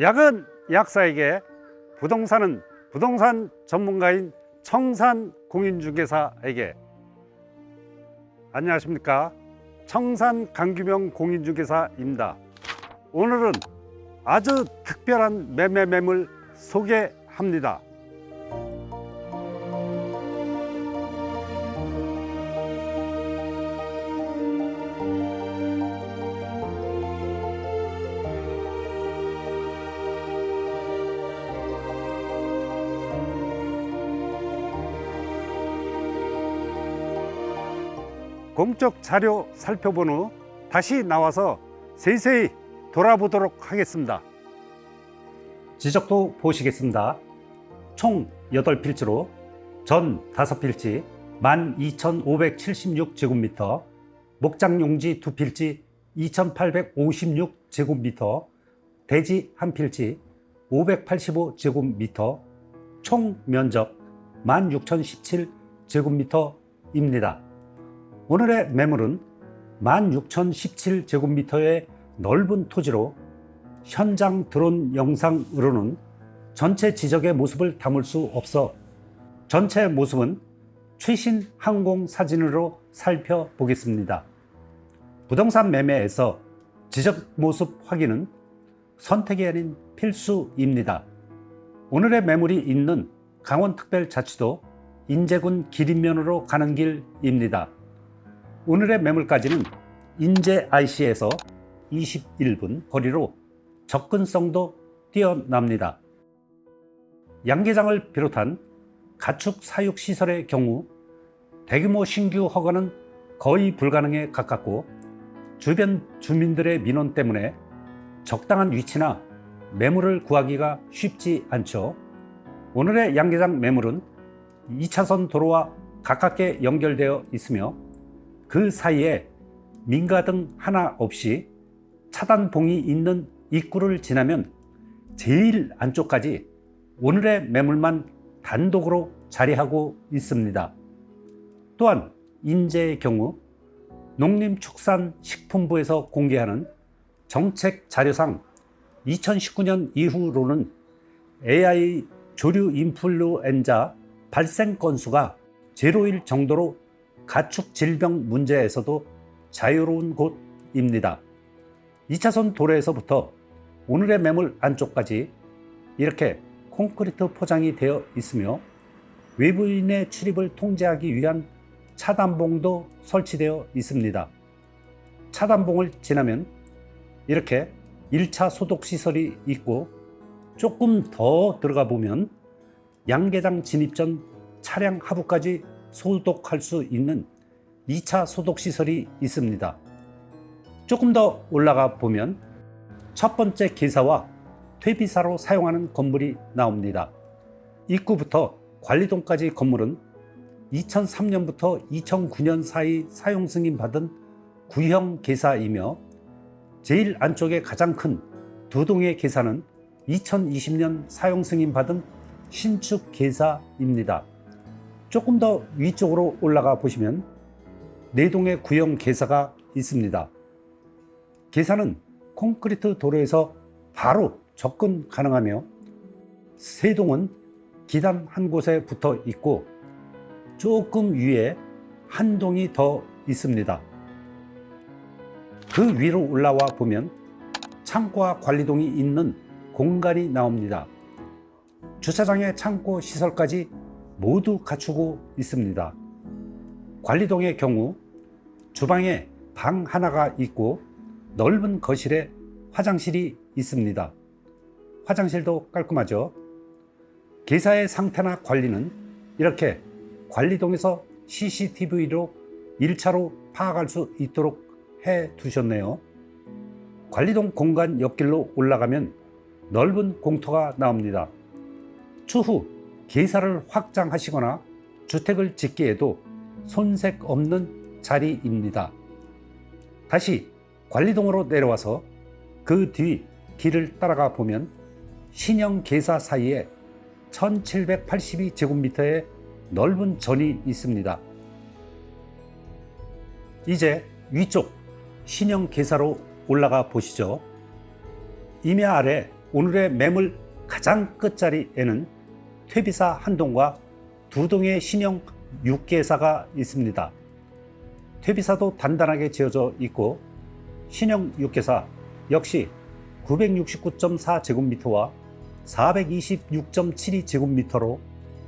약은 약사에게 부동산은 부동산 전문가인 청산 공인중개사에게. 안녕하십니까? 청산 강규명 공인중개사입니다. 오늘은 아주 특별한 매매 매물 소개합니다 공적 자료 살펴본 후 다시 나와서 세세히 돌아보도록 하겠습니다. 지적도 보시겠습니다. 총 8필지로 전 5필지 12,576제곱미터, 목장용지 2필지 2,856제곱미터, 대지 1필지 585제곱미터, 총 면적 16,017제곱미터입니다. 오늘의 매물은 16,017제곱미터의 넓은 토지로 현장 드론 영상으로는 전체 지적의 모습을 담을 수 없어 전체 모습은 최신 항공 사진으로 살펴보겠습니다. 부동산 매매에서 지적 모습 확인은 선택이 아닌 필수입니다. 오늘의 매물이 있는 강원특별자치도 인제군 기린면으로 가는 길입니다. 오늘의 매물까지는 인제 IC에서 21분 거리로 접근성도 뛰어납니다. 양계장을 비롯한 가축 사육 시설의 경우 대규모 신규 허가는 거의 불가능에 가깝고 주변 주민들의 민원 때문에 적당한 위치나 매물을 구하기가 쉽지 않죠. 오늘의 양계장 매물은 2차선 도로와 가깝게 연결되어 있으며 그 사이에 민가등 하나 없이 차단봉이 있는 입구를 지나면 제일 안쪽까지 오늘의 매물만 단독으로 자리하고 있습니다. 또한 인재의 경우 농림축산식품부에서 공개하는 정책 자료상 2019년 이후로는 AI 조류 인플루엔자 발생 건수가 제로일 정도로 가축 질병 문제에서도 자유로운 곳입니다. 2차선 도로에서부터 오늘의 매물 안쪽까지 이렇게 콘크리트 포장이 되어 있으며 외부인의 출입을 통제하기 위한 차단봉도 설치되어 있습니다. 차단봉을 지나면 이렇게 1차 소독 시설이 있고 조금 더 들어가 보면 양계장 진입 전 차량 하부까지 소독할 수 있는 2차 소독 시설이 있습니다. 조금 더 올라가 보면 첫 번째 기사와 퇴비사로 사용하는 건물이 나옵니다. 입구부터 관리동까지 건물은 2003년부터 2009년 사이 사용 승인 받은 구형 계사이며 제일 안쪽에 가장 큰 두 동의 계사는 2020년 사용 승인 받은 신축 계사입니다. 조금 더 위쪽으로 올라가 보시면 네 동의 구형 계사가 있습니다. 계사는 콘크리트 도로에서 바로 접근 가능하며 세 동은 기단 한 곳에 붙어 있고 조금 위에 한 동이 더 있습니다. 그 위로 올라와 보면 창고와 관리동이 있는 공간이 나옵니다. 주차장의 창고 시설까지 모두 갖추고 있습니다. 관리동의 경우 주방에 방 하나가 있고 넓은 거실에 화장실이 있습니다. 화장실도 깔끔하죠. 계사의 상태나 관리는 이렇게 관리동에서 CCTV로 1차로 파악할 수 있도록 해 두셨네요. 관리동 공간 옆길로 올라가면 넓은 공터가 나옵니다. 추후 계사를 확장하시거나 주택을 짓기에도 손색 없는 자리입니다. 다시 관리동으로 내려와서 그 뒤 길을 따라가 보면 신형 계사 사이에 1782제곱미터의 넓은 전이 있습니다. 이제 위쪽 신형 계사로 올라가 보시죠. 임야 아래 오늘의 매물 가장 끝자리에는 퇴비사 한 동과 두 동의 신형 6개사가 있습니다. 퇴비사도 단단하게 지어져 있고 신형 6개사 역시 969.4제곱미터와 426.72제곱미터로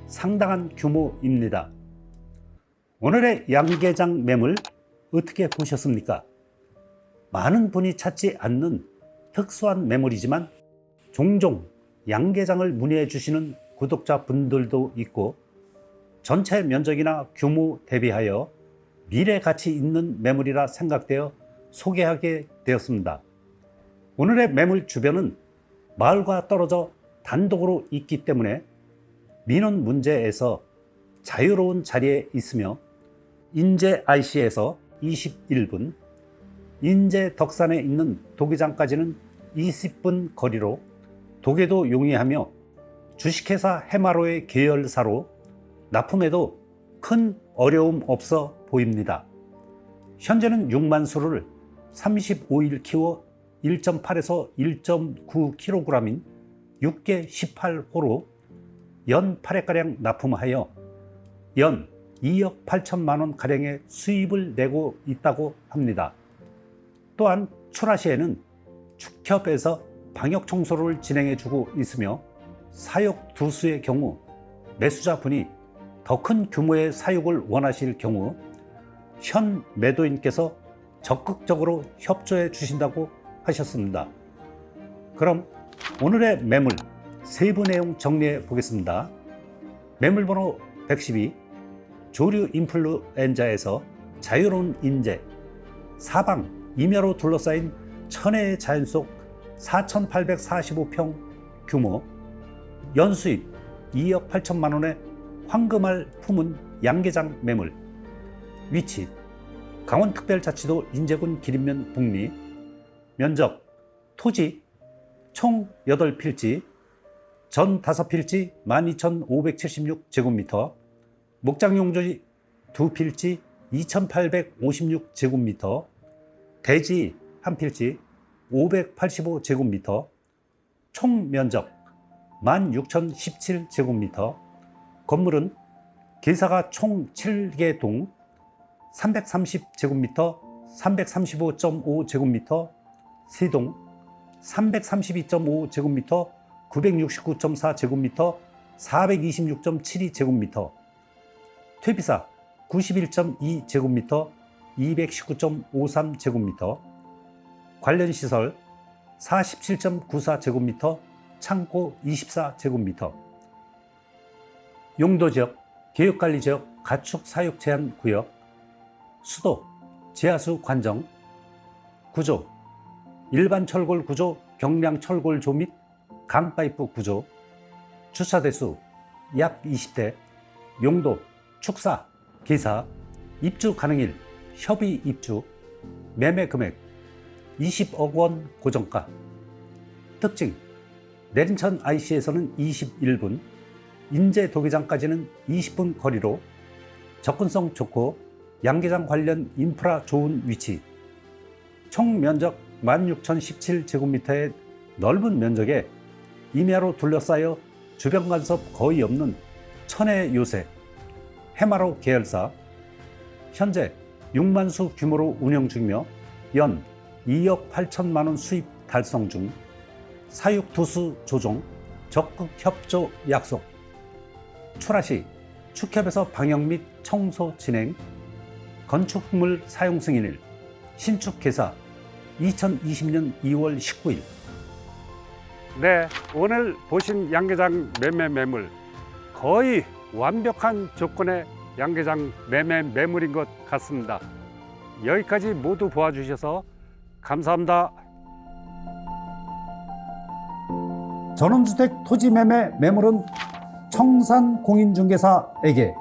상당한 규모입니다. 오늘의 양계장 매물 어떻게 보셨습니까? 많은 분이 찾지 않는 특수한 매물이지만 종종 양계장을 문의해 주시는 구독자 분들도 있고 전체 면적이나 규모 대비하여 미래 가치 있는 매물이라 생각되어 소개하게 되었습니다. 오늘의 매물 주변은 마을과 떨어져 단독으로 있기 때문에 민원 문제에서 자유로운 자리에 있으며 인제 IC에서 21분, 인제 덕산에 있는 도기장까지는 20분 거리로 도계도 용이하며 주식회사 해마로의 계열사로 납품에도 큰 어려움 없어 보입니다. 현재는 6만 수를 35일 키워 1.8에서 1.9kg인 6개 18호로 연 8회가량 납품하여 연 2억 8천만 원 가량의 수입을 내고 있다고 합니다. 또한 출하 시에는 축협에서 방역 청소를 진행해 주고 있으며 사육 두수의 경우 매수자분이 더 큰 규모의 사육을 원하실 경우 현 매도인께서 적극적으로 협조해 주신다고 하셨습니다. 그럼 오늘의 매물 세부 내용 정리해 보겠습니다. 매물 번호 112 조류 인플루엔자에서 자유로운 인재 사방 임야로 둘러싸인 천혜의 자연 속 4,845평 규모 연수입 2억 8천만 원의 황금알 품은 양계장 매물. 위치 강원특별자치도 인제군 기린면 북리 면적 토지 총 8필지 전 5필지 12,576제곱미터 목장용지 2필지 2,856제곱미터 대지 1필지 585제곱미터. 총 면적 16,017제곱미터 건물은 기사가 총 7개 동 330제곱미터 335.5제곱미터 세동 332.5제곱미터 969.4제곱미터 426.72제곱미터 퇴비사 91.2제곱미터 219.53제곱미터 관련 시설 47.94제곱미터 창고 24제곱미터. 용도 지역 개육관리 지역 가축 사육 제한 구역 수도 지하수 관정 구조 일반 철골 구조 경량 철골조 및 강파이프 구조 주차 대수 약 20대 용도 축사 기사 입주 가능일 협의 입주 매매 금액 20억 원 고정가. 특징 내린천 IC에서는 21분 인제 도기장까지는 20분 거리로 접근성 좋고 양계장 관련 인프라 좋은 위치. 총 면적 16,017제곱미터의 넓은 면적에 임야로 둘러싸여 주변 간섭 거의 없는 천혜 요새 해마로 계열사 현재 6만 수 규모로 운영 중이며 연 2억 8천만 원 수입 달성 중 사육 두수 조정 적극 협조 약속 출하 시 축협에서 방역 및 청소 진행 건축물 사용 승인일 신축 개사 2020년 2월 19일 네, 오늘 보신 양계장 매매 매물 거의 완벽한 조건의 양계장 매매 매물인 것 같습니다. 여기까지 모두 보아주셔서 감사합니다. 전원주택 토지 매매 매물은 청산 공인중개사에게